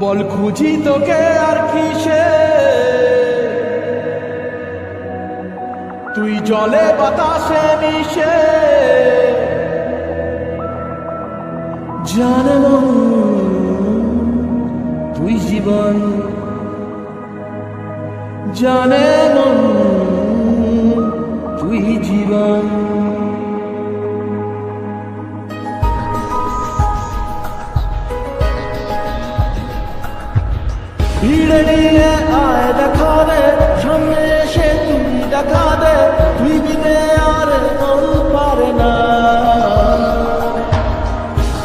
বল খুঁজি তোকে আর কিসে? তুই জলে বাতাসে মিশে। জানে মন তুই জীবন। জানে তুই জীবন। ভিড়ে নিয়ে আয় দেখা দে সামনে এসে তুই দেখা দে তুই বিনে আর মন পারে না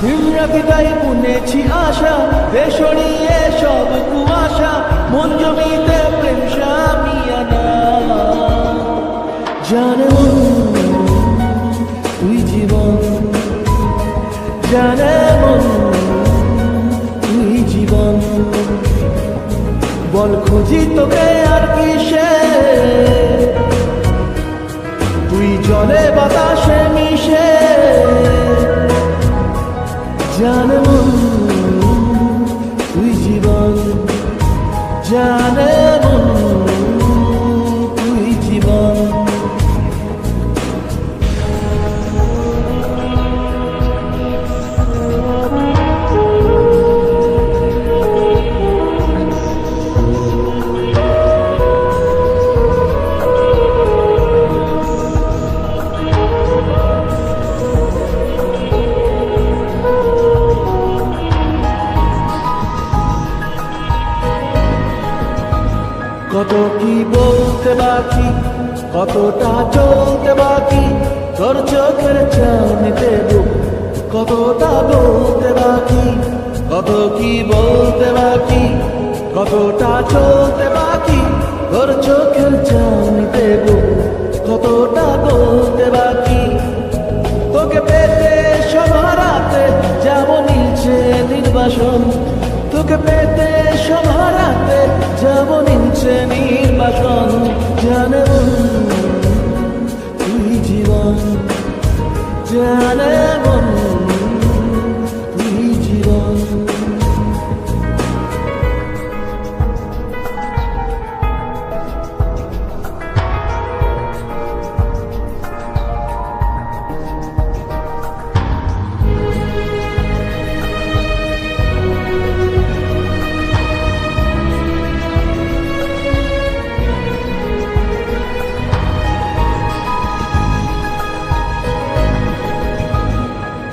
হিমরাকিটাই বুনেছি আশা বেসরিয়ে সব কুয়াশা মন জমিতে প্রেম সামিয়ানা জানে মন তুই জীবন জানে বল খুঁজি তোকে আর কিসে? তুই জলে বাতাসে মিশে। জানে তুই জীবন জানে কত কি বলতে বাকি, কতটা চলতে বাকি, তোর চোখের চাউনিতে বুক কতটা বলতে বাকি, কত কি বলতে বাকি, কতটা চলতে বাকি, তোর চোখের চাউনিতে বুক কতটা বলতে বাকি। তোকে পেতে সভারাতে যেমন নিচে নির্বাসন, তোকে পেতে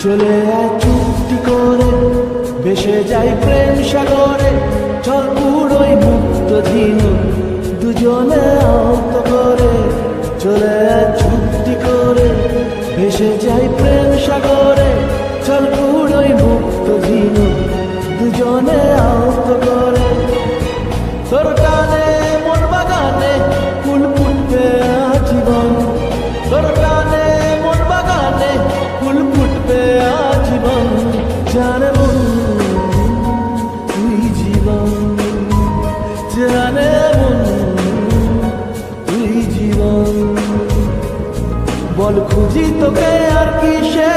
চলে চুক্তি করে, ভেসে যাই প্রেম সাগরে চল পুরোই মুক্ত ঝিনু দুজনে আহত করে। চলে চুক্তি করে, ভেসে যাই প্রেম সাগরে চল পুরোই মুক্ত ঝিনু দুজনে আহত করে। তোর টানে খুঁজি তোকে আর কিসে?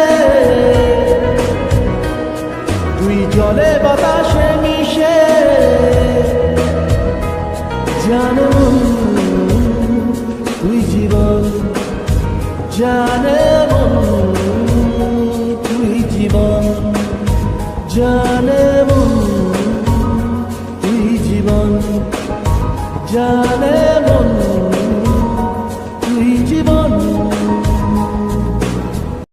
তুই জলে বাতাসে মিশে। জানো তুই জীবন জানে তুই জীবন জানে তুই জীবন জানে মন